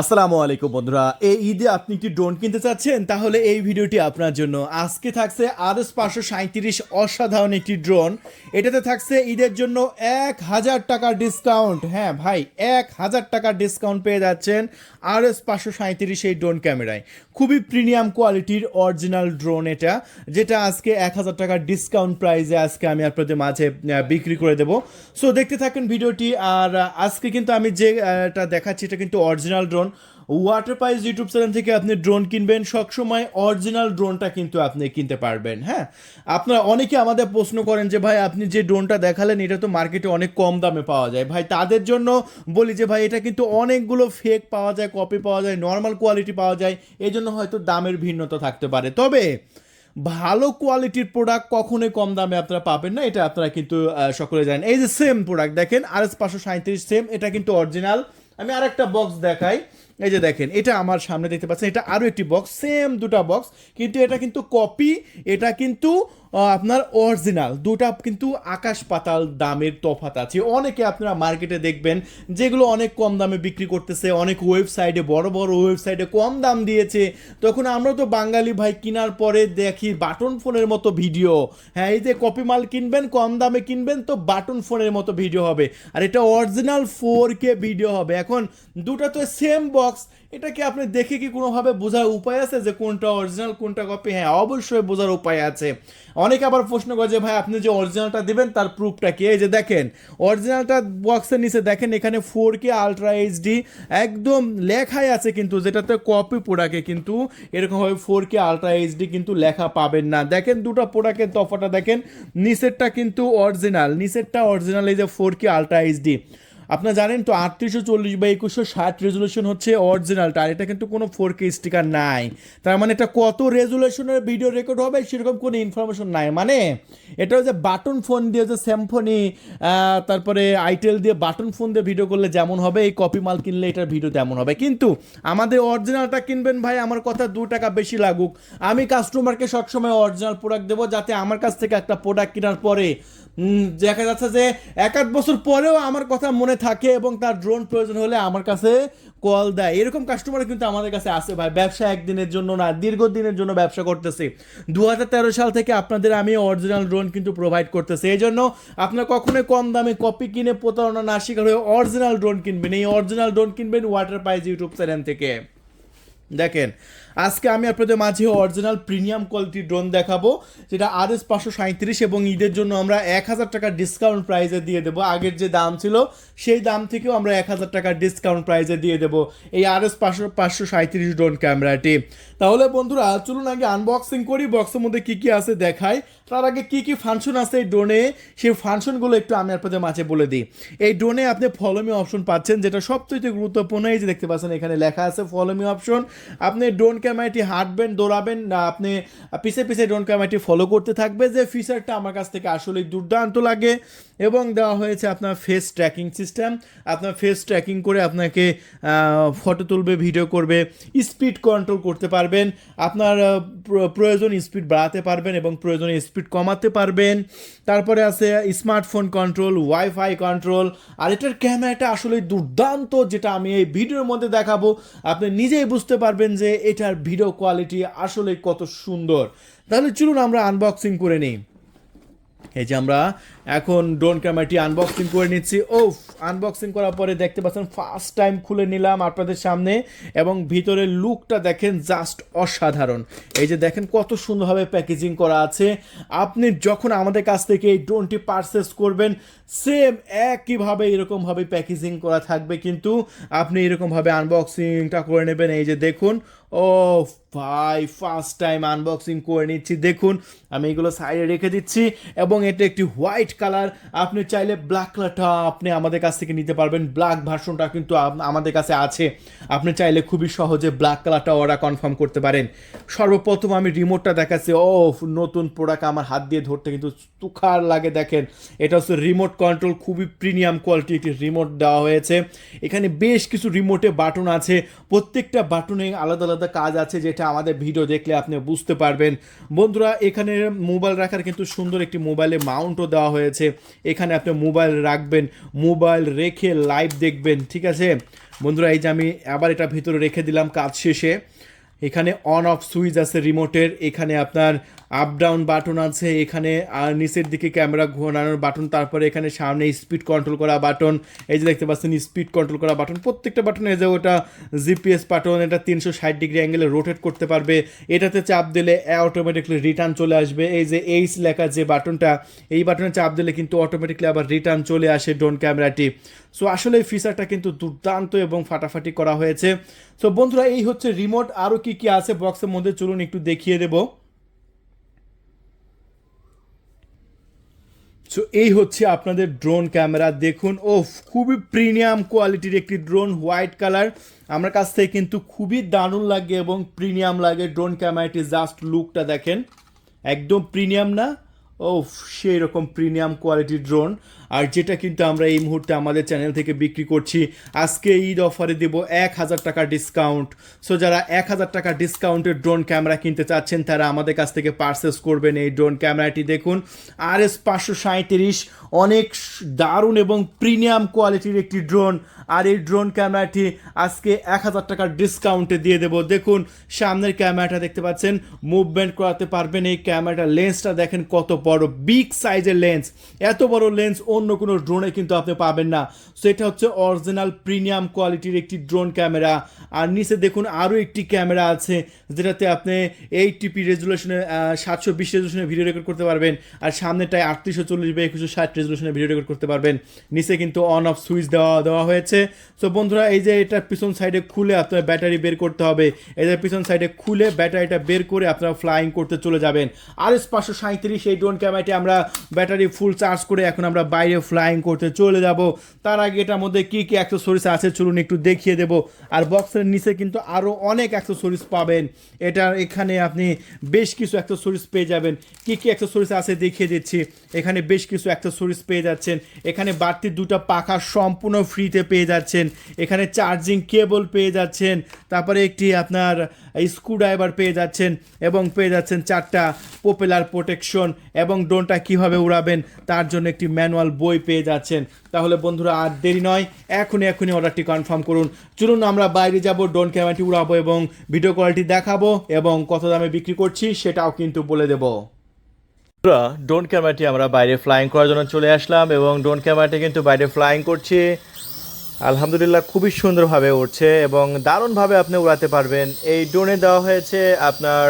আসসালামু আলাইকুম বন্ধুরা। এই ঈদে আপনি একটি ড্রোন কিনতে চাচ্ছেন? তাহলে এই ভিডিওটি আপনার জন্য। আজকে থাকছে আরএস পাঁচশো সাঁত্রিশ অসাধারণ একটি ড্রোন এটাতে থাকছে ঈদের জন্য এক হাজার টাকার ডিসকাউন্ট হ্যাঁ ভাই এক হাজার টাকার ডিসকাউন্ট পেয়ে যাচ্ছেন আরএস পাঁচশো সাঁত্রিশ এই ড্রোন ক্যামেরায় খুবই প্রিমিয়াম কোয়ালিটির অরিজিনাল ড্রোন এটা যেটা আজকে এক হাজার টাকার ডিসকাউন্ট প্রাইসে আজকে আমি আপনাদের মাঝে বিক্রি করে দেবো। সো দেখতে থাকেন ভিডিওটি আর আজকে কিন্তু আমি যে আহ, এটা দেখাচ্ছি এটা কিন্তু original drone water pies YouTube channel থেকে আপনি ড্রোন কিনবেন। সবসময় অরিজিনাল ড্রোনটা কিন্তু আপনি কিনতে পারবেন হ্যাঁ? আপনারা অনেকে আমাদের প্রশ্ন করেন যে, ভাই, আপনি যে ড্রোনটা দেখালেন, এটা তো মার্কেটে অনেক কম দামে পাওয়া যায়। ভাই, তাদের জন্য বলি যে, ভাই, এটা কিন্তু অনেকগুলো ফেক পাওয়া যায় কপি পাওয়া যায় নর্মাল কোয়ালিটি পাওয়া যায়। এই জন্য হয়তো দামের ভিন্নতা থাকতে পারে। তবে ভালো কোয়ালিটির প্রোডাক্ট কখনোই কম দামে আপনারা পাবেন না, এটা আপনারা কিন্তু সকলে জানেন। এই যে সেম প্রোডাক্ট দেখেন আর এস পাঁচশো সাঁত্রিশ সেম এটা কিন্তু অরিজিনাল আমি আরেকটা বক্স দেখাই। এই যে দেখেন, এটা আমার সামনে দেখতে পাচ্ছেন, এটা আরও একটি বক্স সেম দুটা বক্স কিন্তু এটা কিন্তু কপি এটা কিন্তু আপনার অরিজিনাল দুটা কিন্তু আকাশ পাতাল দামের তফাত আছে। অনেকে আপনারা মার্কেটে দেখবেন, যেগুলো অনেক কম দামে বিক্রি করতেছে, অনেক ওয়েবসাইটে বড় বড় ওয়েবসাইটে কম দাম দিয়েছে। তখন আমরা তো বাঙালি ভাই কেনার পরে দেখি বাটন ফোনের মতো ভিডিও হ্যাঁ এই যে কপি মাল কিনবেন, কম দামে কিনবেন, তো বাটন ফোনের মতো ভিডিও হবে। আর এটা অরিজিনাল ফোর কে ভিডিও হবে। এখন দুটো তো সেম বক্স এটা কি আপনি দেখে কি কোনোভাবে বোঝার উপায় আছে যে কোনটা অরিজিনাল কোনটা কপি হ্যাঁ অবশ্যই বোঝার উপায় আছে। অনেকে আবার প্রশ্ন করে যে, ভাই, আপনি যে অরিজিনালটা দেবেন, তার প্রুফটা কি? এই যে দেখেন অরিজিনালটা বক্সের নিচে দেখেন, এখানে ফোর কে আলট্রা এইচডি একদম লেখাই আছে কিন্তু, যেটাতে কপি প্রোডাক্টে কিন্তু এরকমভাবে ফোর কে আলট্রা এইচডি কিন্তু লেখা পাবেন না। দেখেন, দুটো প্রোডাক্টের তফাটা দেখেন, নিচেরটা কিন্তু অরিজিনাল নিচেরটা অরিজিনাল এই যে ফোর কে আলট্রা এইচডি আপনারা জানেন তো আটত্রিশশো চল্লিশ বা একুশশো ষাট রেজুলেশন হচ্ছে অরিজিনালটা আর এটা কিন্তু কোনো ফোর কে স্টিকার নাই। তার মানে এটা কত রেজুলেশনের ভিডিও রেকর্ড হবে সেরকম কোনো ইনফরমেশন নাই। মানে এটা হচ্ছে বাটন ফোন দিয়ে যে স্যামফোনি তারপরে আইটেল দিয়ে বাটন ফোন দিয়ে ভিডিও করলে যেমন হবে, এই কপি মাল কিনলে এটার ভিডিও তেমন হবে। কিন্তু আমাদের অরিজিনালটা কিনবেন ভাই, আমার কথা দু টাকা বেশি লাগুক। আমি কাস্টমারকে সবসময় অরিজিনাল প্রোডাক্ট দেবো যাতে আমার কাছ থেকে একটা প্রোডাক্ট কেনার পরে দেখা যাচ্ছে যে এক আধ বছর পরেও আমার কথা মনে থাকে এবং তার ড্রোন প্রয়োজন হলে আমার কাছে কল দেয়। এরকম কাস্টমার কিন্তু আমাদের কাছে আসে ভাই। ব্যবসা একদিনের জন্য না, দীর্ঘদিনের জন্য ব্যবসা করতেছি। দু সাল থেকে আপনাদের আমি অরিজিনাল ড্রোন কিন্তু প্রোভাইড করতেছি। এই জন্য আপনার কখনোই কম দামে কপি কিনে প্রতারণা না শিকার হয়ে অরিজিনাল ড্রোন কিনবেন। এই অরিজিনাল ড্রোন কিনবেন ওয়াটার পাইজ ইউটিউব চ্যানেল থেকে। দেখেন আজকে আমি আপনাদের মাঝে অরিজিনাল প্রিমিয়াম কোয়ালিটি ড্রোন দেখাবো, যেটা আর এস পাঁচশো সাঁত্রিশ এবং ঈদের জন্য আমরা এক হাজার টাকার ডিসকাউন্ট প্রাইজে দিয়ে দেবো। আগের যে দাম ছিল, সেই দাম থেকেও আমরা এক হাজার টাকার ডিসকাউন্ট প্রাইজে দিয়ে দেবো এই আর এস পাঁচশো পাঁচশো সাঁত্রিশ ড্রোন ক্যামেরাটি তাহলে বন্ধুরা, চলুন আগে আনবক্সিং করি বক্সের মধ্যে কী কী আছে দেখাই। তার আগে কী কী ফাংশন আছে এই ড্রোনে সেই ফাংশনগুলো একটু আমি আপনাদের মাঝে বলে দিই। এই ড্রোনে আপনি ফলোমি অপশন পাচ্ছেন, যেটা সবচেয়ে গুরুত্বপূর্ণ, এই যে দেখতে পাচ্ছেন এখানে লেখা আছে ফলোমি অপশন আপনি ড্রোন ক্যামেরাটি হাঁটবেন, দৌড়াবেন আপনি পিছে পিছে ড্রোন ক্যামেরাটি ফলো করতে থাকবে, যে ফিচারটা আমার কাছ থেকে আসলে দুর্দান্ত লাগে। এবং দেওয়া হয়েছে আপনার ফেস ট্র্যাকিং সিস্টেম আপনার ফেস ট্র্যাকিং করে আপনাকে ফটো তুলবে ভিডিও করবে স্পিড কন্ট্রোল করতে পারবেন। আপনার প্রয়োজন স্পিড বাড়াতে পারবেন এবং প্রয়োজনে স্পিড কমাতে পারবেন। তারপরে আছে স্মার্টফোন কন্ট্রোল ওয়াইফাই কন্ট্রোল আর এটার ক্যামেরাটা আসলে দুর্দান্ত, যেটা আমি এই ভিডিওর মধ্যে দেখাবো। আপনি নিজেই বুঝতে পারবেন যে এটার ভিডিও কোয়ালিটি আসলে কত সুন্দর। তাহলে চলুন আমরা আনবক্সিং করে নিই। এই যে আমরা এখন ড্রোন ক্যামেরাটি আনবক্সিং করে নিচ্ছি। ও আনবক্সিং করার পরে দেখতে পাচ্ছেন ফার্স্ট টাইম খুলে নিলাম আপনাদের সামনে এবং ভিতরের লুকটা দেখেন জাস্ট অসাধারণ। এই যে দেখেন কত সুন্দরভাবে প্যাকেজিং করা আছে। আপনি যখন আমাদের কাছ থেকে এই ড্রোনটি পারচেস করবেন সেম একইভাবে এরকমভাবে প্যাকেজিং করা থাকবে, কিন্তু আপনি এরকমভাবে আনবক্সিংটা করে নেবেন। এই যে দেখুন ও ভাই ফার্স্ট টাইম আনবক্সিং করে নিচ্ছি। দেখুন, আমি এগুলো সাইডে রেখে দিচ্ছি এবং এটা একটি হোয়াইট কালার আপনি চাইলে ব্ল্যাক কালারটা আপনি আমাদের কাছ থেকে নিতে পারবেন। ব্ল্যাক ভার্সনটা কিন্তু আমাদের কাছে আছে। আপনি চাইলে খুবই সহজে ব্ল্যাক কালারটা অর্ডার কনফার্ম করতে পারেন। সর্বপ্রথম আমি রিমোটটা দেখাচ্ছি। ও নতুন প্রোডাক্ট আমার হাত দিয়ে ধরতে কিন্তু তুখার লাগে দেখেন। এটা হচ্ছে রিমোট কন্ট্রোল খুবই প্রিমিয়াম কোয়ালিটি একটি রিমোট দেওয়া হয়েছে। এখানে বেশ কিছু রিমোটে বাটন আছে। প্রত্যেকটা বাটনে আলাদা আলাদা কাজ আছে যেটা আমাদের ভিডিও দেখলে আপনি বুঝতে পারবেন। বন্ধুরা, এখানে মোবাইল রাখার কিন্তু সুন্দর একটি মোবাইলে মাউন্টও দেওয়া হয়েছে। রয়েছে। এখানে আপনি মোবাইল রাখবেন, মোবাইল রেখে লাইভ দেখবেন, ঠিক আছে? বন্ধুরা, এই যে আমি আবার এটা ভিতরে রেখে দিলাম কাজ শেষে। এখানে অন অফ সুইচ আছে রিমোটের এখানে আপনার আপ ডাউন বাটন আছে, এখানে, আর নিচের দিকে ক্যামেরা ঘোরানোর বাটন তারপরে এখানে সামনে স্পিড কন্ট্রোল করা বাটন এই যে দেখতে পাচ্ছেন স্পিড কন্ট্রোল করা বাটন প্রত্যেকটা বাটনে এই যে ওটা জিপিএস বাটন এটা তিনশো ষাট ডিগ্রি অ্যাঙ্গেলে রোটেট করতে পারবে, এটাতে চাপ দিলে অটোমেটিকলি রিটার্ন চলে আসবে, এই যে এইচ লেখা যে বাটনটা এই বাটনে চাপ দিলে কিন্তু অটোমেটিকলি আবার রিটার্ন চলে আসে ড্রোন ক্যামেরাটি সো আসলে এই ফিচারটা কিন্তু দুর্দান্ত এবং ফাটাফাটি করা হয়েছে। সো বন্ধুরা, এই হচ্ছে রিমোট আরও কি কি আছে বক্সের মধ্যে চলুন একটু দেখিয়ে দেবো। সো এই হচ্ছে আপনাদের ড্রোন ক্যামেরা দেখুন ও খুবই প্রিমিয়াম কোয়ালিটির একটি ড্রোন হোয়াইট কালার আমার কাছ থেকে কিন্তু খুবই দারুণ লাগে এবং প্রিমিয়াম লাগে ড্রোন ক্যামেরাটি জাস্ট লুকটা দেখেন। একদম প্রিমিয়াম না? ও সেই রকম প্রিমিয়াম কোয়ালিটির ড্রোন আর যেটা কিন্তু আমরা এই মুহূর্তে আমাদের চ্যানেল থেকে বিক্রি করছি, আজকে ঈদ অফারে দেব এক হাজার টাকা ডিসকাউন্ট সো যারা এক হাজার টাকা ডিসকাউন্টের ড্রোন ক্যামেরা কিনতে চাচ্ছেন, তারা আমাদের কাছ থেকে পারচেস করবেন এই ড্রোন ক্যামেরাটি দেখুন আর এস পাঁচশো সাঁত্রিশ অনেক দারুণ এবং প্রিমিয়াম কোয়ালিটির একটি ড্রোন আর এই ড্রোন ক্যামেরাটি আজকে এক হাজার টাকার ডিসকাউন্টে দিয়ে দেবো। দেখুন, সামনের ক্যামেরাটা দেখতে পাচ্ছেন মুভমেন্ট করাতে পারবেন। এই ক্যামেরাটার লেন্সটা দেখেন কত বড় বিগ সাইজের লেন্স এত বড় লেন্স অন্য কোনো ড্রোনে কিন্তু আপনি পাবেন না। সো এটা হচ্ছে অরিজিনাল প্রিমিয়াম কোয়ালিটির একটি ড্রোন ক্যামেরা আর নিচে দেখুন আরও একটি ক্যামেরা আছে, যেটাতে আপনি এইট টিপি রেজুলেশনে সাতশো বিশ রেজুলেশনে ভিডিও রেকর্ড করতে পারবেন। আর সামনেটায় আটত্রিশশো চল্লিশ বা একুশশো ষাট রেজুলেশনে ভিডিও রেকর্ড করতে পারবেন। নিচে কিন্তু অন অফ সুইচ দেওয়া দেওয়া হয়েছে। সো বন্ধুরা, এই যে এটা পিছন সাইডে খুলে আপনার ব্যাটারি বের করতে হবে। এই যে পিছন সাইডে খুলে ব্যাটারিটা বের করে আপনারা ফ্লাইং করতে চলে যাবেন। আর এস পাঁচশো সাঁত্রিশ এই ড্রোন ক্যামেরাটি আমরা ব্যাটারি ফুল চার্জ করে এখন আমরা বাইরে ফ্লাইং করতে চলে যাব। তার আগে এটার মধ্যে কী কী অ্যাক্সেসরিজ আছে চলুন একটু দেখিয়ে দেবো। আর বক্সের নিচে কিন্তু আরও অনেক অ্যাক্সেসরিজ পাবেন। এটার এখানে আপনি বেশ কিছু অ্যাক্সেসরিজ পেয়ে যাবেন। কী কী অ্যাক্সেসরিজ আছে দেখিয়ে দিচ্ছি। এখানে বেশ কিছু অ্যাক্সেসরিজ পেয়ে যাচ্ছেন। এখানে বাড়তি দুটো পাখা সম্পূর্ণ ফ্রিতে পেয়ে যাচ্ছেন। এখানে চার্জিং কেবল পেয়ে যাচ্ছেন। তারপরে একটি আপনার স্ক্রুড্রাইভার পেয়ে যাচ্ছেন এবং পেয়ে যাচ্ছেন চারটা পপুলার প্রোটেকশন এবং ড্রোনটা কীভাবে উড়াবেন, তার জন্য একটি ম্যানুয়াল বই পেয়ে যাচ্ছেন। তাহলে বন্ধুরা আর দেরি নয়, এখনই এখনই অর্ডারটি কনফার্ম করুন। চলুন আমরা বাইরে যাব ড্রোন ক্যামেরাটি উড়াবো এবং ভিডিও কোয়ালিটি দেখাবো এবং কত দামে বিক্রি করছি সেটাও কিন্তু বলে দেবো। ড্রোন ক্যামেরাটি আমরা বাইরে ফ্লাইং করার জন্য চলে আসলাম এবং ড্রোন ক্যামেরাটি কিন্তু বাইরে ফ্লাইং করছি। আলহামদুলিল্লাহ খুবই সুন্দরভাবে উঠছে এবং দারুণভাবে আপনি উড়াতে পারবেন। এই ড্রোনে দেওয়া হয়েছে আপনার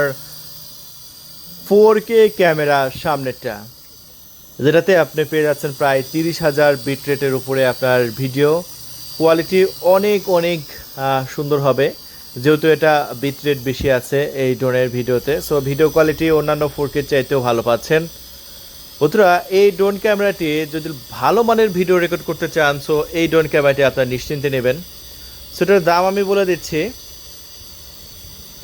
ফোর কে ক্যামেরা সামনেরটা। যেটাতে আপনি পেয়ে যাচ্ছেন প্রায় তিরিশ হাজার বিট রেটের উপরে আপনার ভিডিও। কোয়ালিটি অনেক অনেক সুন্দর হবে। যেহেতু এটা বিট রেট বেশি আছে এই ড্রোনের ভিডিওতে সো ভিডিও কোয়ালিটি অন্যান্য ফোর কে চাইতেও ভালো পাচ্ছেন। বন্ধুরা, এই ড্রোন ক্যামেরাটি যদি ভালো মানের ভিডিও রেকর্ড করতে চান সো এই ড্রোন ক্যামেরাটি আপনার নিশ্চিন্তে নেবেন। সেটার দাম আমি বলে দিচ্ছি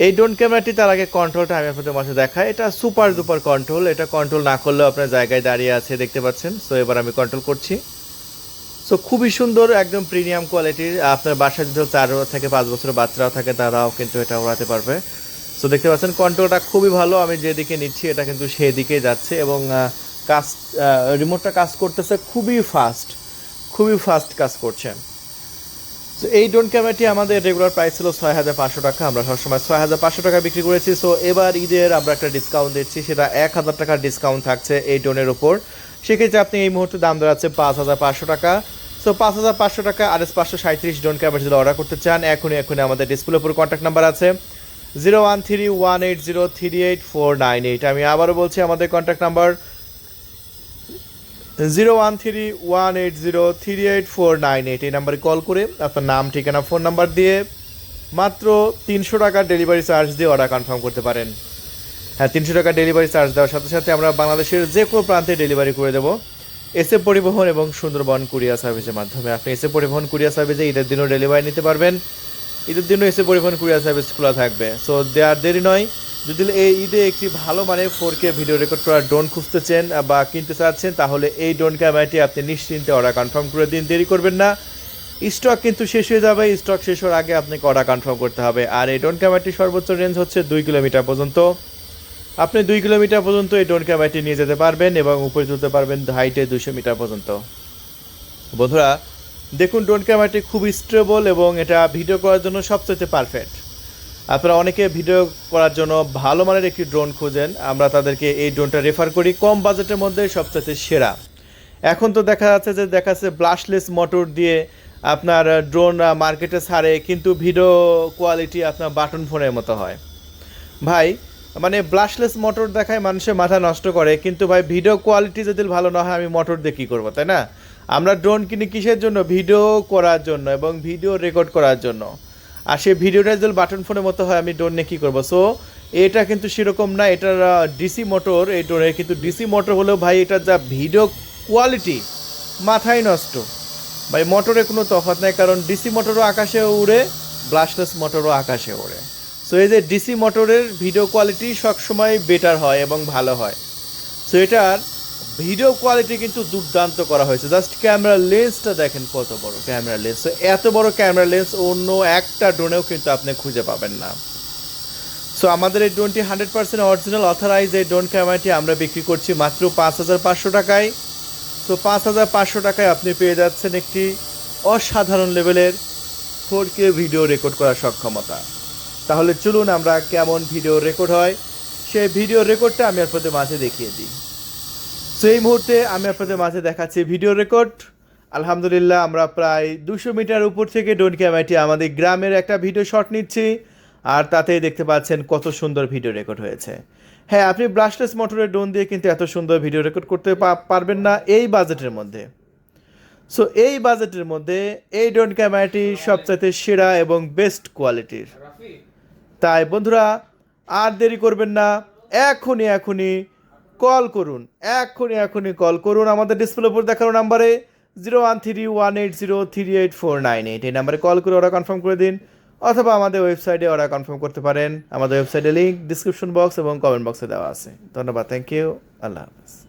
এই ড্রোন ক্যামেরাটি তার আগে কন্ট্রোলটা আমি আপনাদের মাঝে দেখাই এটা সুপার ডুপার কন্ট্রোল এটা কন্ট্রোল না করলেও আপনার জায়গায় দাঁড়িয়ে আছে, দেখতে পাচ্ছেন? সো এবার আমি কন্ট্রোল করছি। সো খুবই সুন্দর, একদম প্রিমিয়াম কোয়ালিটির আপনার বাসায় যদি চার থেকে পাঁচ বছরের বাচ্চারাও থাকে, তারাও কিন্তু এটা উড়াতে পারবে। সো দেখতে পাচ্ছেন কন্ট্রোলটা খুবই ভালো, আমি যেদিকে নিচ্ছি, এটা কিন্তু সেদিকে যাচ্ছে এবং কাজ রিমোটটা কাজ করতেছে খুবই ফাস্ট খুবই ফাস্ট কাজ করছে। তো এই ড্রোন ক্যামেরাটি আমাদের রেগুলার প্রাইস ছিল ছয় হাজার পাঁচশো টাকা। আমরা সবসময় ছয় হাজার পাঁচশো টাকা বিক্রি করেছি। সো এবার ঈদের আমরা একটা ডিসকাউন্ট দিচ্ছি। সেটা এক হাজার টাকার ডিসকাউন্ট থাকছে এই ড্রোনের ওপর সেক্ষেত্রে আপনি এই মুহূর্তে দাম দাঁড়াচ্ছে পাঁচ হাজার পাঁচশো টাকা। সো পাঁচ হাজার পাঁচশো টাকা আর এস পাঁচশো সাঁত্রিশ ড্রোন ক্যামেরা যদি অর্ডার করতে চান, এখনই এখনই আমাদের ডিসপ্লের উপর কন্ট্যাক্ট নাম্বার আছে। Zero one three one eight zero three eight four nine eight আমি আবারও বলছি, আমাদের contact number zero one three one eight zero three eight four nine eight এই নাম্বারে কল করে আপনার নাম, ঠিকানা ফোন নাম্বার দিয়ে মাত্র তিনশো টাকার ডেলিভারি চার্জ দিয়ে অর্ডার কনফার্ম করতে পারেন। হ্যাঁ তিনশো টাকা ডেলিভারি চার্জ দেওয়ার সাথে সাথে আমরা বাংলাদেশের যে কোনো প্রান্তে ডেলিভারি করে দেবো। এসে পরিবহন এবং সুন্দরবন কুরিয়ার সার্ভিসের মাধ্যমে। আপনি এসে পরিবহন কুরিয়ার সার্ভিসে ঈদের দিনও ডেলিভারি নিতে পারবেন। ঈদের দিনও এসে পরিবহন কুরিয়ার সার্ভিস খোলা থাকবে। সো দেয়ার দেরি নয়। যদি এই ঈদে একটি ভালো মানের ফোর কে ভিডিও রেকর্ড করার ড্রোন খুঁজতেছেন বা কিনতে চাচ্ছেন, তাহলে এই ড্রোন ক্যামেরাটি আপনি নিশ্চিন্তে অর্ডার কনফার্ম করে দিন। দেরি করবেন না। স্টক কিন্তু শেষ হয়ে যাবে। স্টক শেষ হওয়ার আগে আপনাকে অর্ডার কনফার্ম করতে হবে। আর এই ড্রোন ক্যামেরাটির সর্বোচ্চ রেঞ্জ হচ্ছে দুই কিলোমিটার পর্যন্ত। আপনি দুই কিলোমিটার পর্যন্ত এই ড্রোন ক্যামেরাটি নিয়ে যেতে পারবেন এবং উপরে তুলতে পারবেন হাইটে দুশো মিটার পর্যন্ত। বন্ধুরা, দেখুন, ড্রোন ক্যামেরাটি খুব স্টেবল এবং এটা ভিডিও করার জন্য সবচেয়ে পারফেক্ট আপনারা অনেকে ভিডিও করার জন্য ভালো মানের একটি ড্রোন খুঁজেন। আমরা তাদেরকে এই ড্রোনটা রেফার করি। কম বাজেটের মধ্যে সবচেয়ে সেরা। এখন তো দেখা যাচ্ছে যে দেখা যাচ্ছে ব্লাশলেস মোটর দিয়ে আপনার ড্রোন মার্কেটে ছাড়ে, কিন্তু ভিডিও কোয়ালিটি আপনার বাটন ফোনের মতো হয়। ভাই মানে ব্লাশলেস মোটর দেখায় মানুষের মাথা নষ্ট করে, কিন্তু ভাই ভিডিও কোয়ালিটি যদি ভালো না হয়, আমি মোটর দিয়ে কী করব, তাই না? আমরা ড্রোন কিনি কিসের জন্য? ভিডিও করার জন্য এবং ভিডিও রেকর্ড করার জন্য। আর সেই ভিডিওটা যদি বাটন ফোনের মতো হয়, আমি নিয়ে কী করব? সো এটা কিন্তু সেরকম না, এটার ডিসি মোটর এই ড্রোনের কিন্তু ডিসি মোটর হলেও ভাই এটার যা ভিডিও কোয়ালিটি মাথায় নষ্ট। ভাই মোটরে কোনো তফাৎ নাই, কারণ ডিসি মোটরও আকাশে উড়ে ব্লাস্টলেস মোটরও আকাশে ওড়ে। সো এই যে ডিসি মোটরের ভিডিও কোয়ালিটি সবসময় বেটার হয় এবং ভালো হয়। সো এটার ভিডিও কোয়ালিটি কিন্তু দুর্দান্ত করা হয়েছে। জাস্ট ক্যামেরা লেন্সটা দেখেন কত বড় ক্যামেরা লেন্স। এত বড় ক্যামেরা লেন্স, অন্য একটা ড্রোনেও কিন্তু আপনি খুঁজে পাবেন না। সো আমাদের এই ড্রোনটি হান্ড্রেড পার্সেন্ট অরিজিনাল অথরাইজ এই ড্রোন ক্যামেরাটি আমরা বিক্রি করছি মাত্র পাঁচ হাজার পাঁচশো টাকায়। সো পাঁচ হাজার পাঁচশো টাকায় আপনি পেয়ে যাচ্ছেন একটি অসাধারণ লেভেলের ফোর কে ভিডিও রেকর্ড করার সক্ষমতা। তাহলে চলুন আমরা কেমন ভিডিও রেকর্ড হয়। সেই ভিডিও রেকর্ডটা আমি আপনাদের মাঝে দেখিয়ে দিই। সো এই মুহূর্তে আমি আপনাদের মাঝে দেখাচ্ছি ভিডিও রেকর্ড আলহামদুলিল্লাহ, আমরা প্রায় দুশো মিটার উপর থেকে ডোন ক্যামেরাটি আমাদের গ্রামের একটা ভিডিও শট নিচ্ছি। আর তাতেই দেখতে পাচ্ছেন কত সুন্দর ভিডিও রেকর্ড হয়েছে। হ্যাঁ আপনি ব্রাশলেস মোটরের ডোন দিয়ে কিন্তু এত সুন্দর ভিডিও রেকর্ড করতে পারবেন না এই বাজেটের মধ্যে। সো এই বাজেটের মধ্যে এই ড্রোন ক্যামেরাটি সবচাইতে সেরা এবং বেস্ট কোয়ালিটির তাই বন্ধুরা, আর দেরি করবেন না। এখনই এখনই কল করুন। এখনই এখনই কল করুন। আমাদের ডিসপ্লে উপর দেখানো নাম্বারে zero one three one eight zero three eight four nine eight এই নাম্বারে কল করে ওরা কনফার্ম করে দিন। অথবা আমাদের ওয়েবসাইটে ওরা কনফার্ম করতে পারেন। আমাদের ওয়েবসাইটে লিঙ্ক ডিসক্রিপশন বক্স এবং কমেন্ট বক্সে দেওয়া আছে। ধন্যবাদ। থ্যাংক ইউ আল্লাহ হাফেজ।